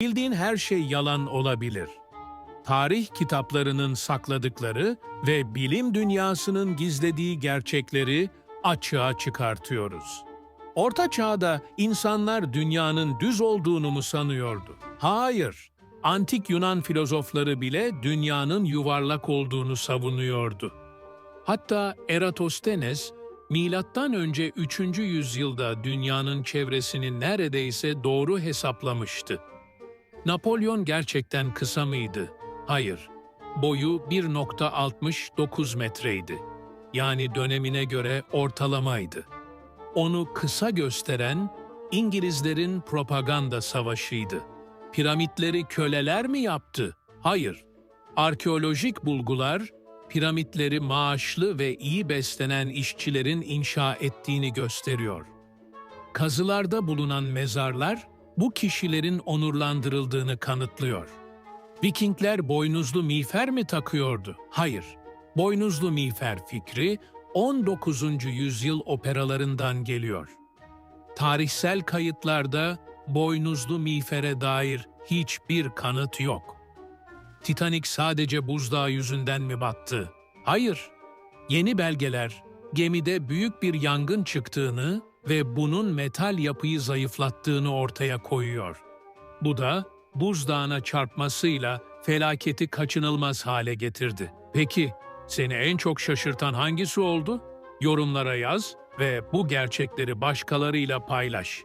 Bildiğin her şey yalan olabilir. Tarih kitaplarının sakladıkları ve bilim dünyasının gizlediği gerçekleri açığa çıkartıyoruz. Orta Çağ'da insanlar dünyanın düz olduğunu mu sanıyordu? Hayır. Antik Yunan filozofları bile dünyanın yuvarlak olduğunu savunuyordu. Hatta Eratosthenes, milattan önce 3. yüzyılda dünyanın çevresini neredeyse doğru hesaplamıştı. Napolyon gerçekten kısa mıydı? Hayır. Boyu 1.69 metreydi. Yani dönemine göre ortalamaydı. Onu kısa gösteren İngilizlerin propaganda savaşıydı. Piramitleri köleler mi yaptı? Hayır. Arkeolojik bulgular piramitleri maaşlı ve iyi beslenen işçilerin inşa ettiğini gösteriyor. Kazılarda bulunan mezarlar bu kişilerin onurlandırıldığını kanıtlıyor. Vikingler boynuzlu miğfer mi takıyordu? Hayır. Boynuzlu miğfer fikri 19. yüzyıl operalarından geliyor. Tarihsel kayıtlarda boynuzlu miğfere dair hiçbir kanıt yok. Titanic sadece buzdağı yüzünden mi battı? Hayır. Yeni belgeler gemide büyük bir yangın çıktığını ve bunun metal yapıyı zayıflattığını ortaya koyuyor. Bu da buzdağına çarpmasıyla felaketi kaçınılmaz hale getirdi. Peki seni en çok şaşırtan hangisi oldu? Yorumlara yaz ve bu gerçekleri başkalarıyla paylaş.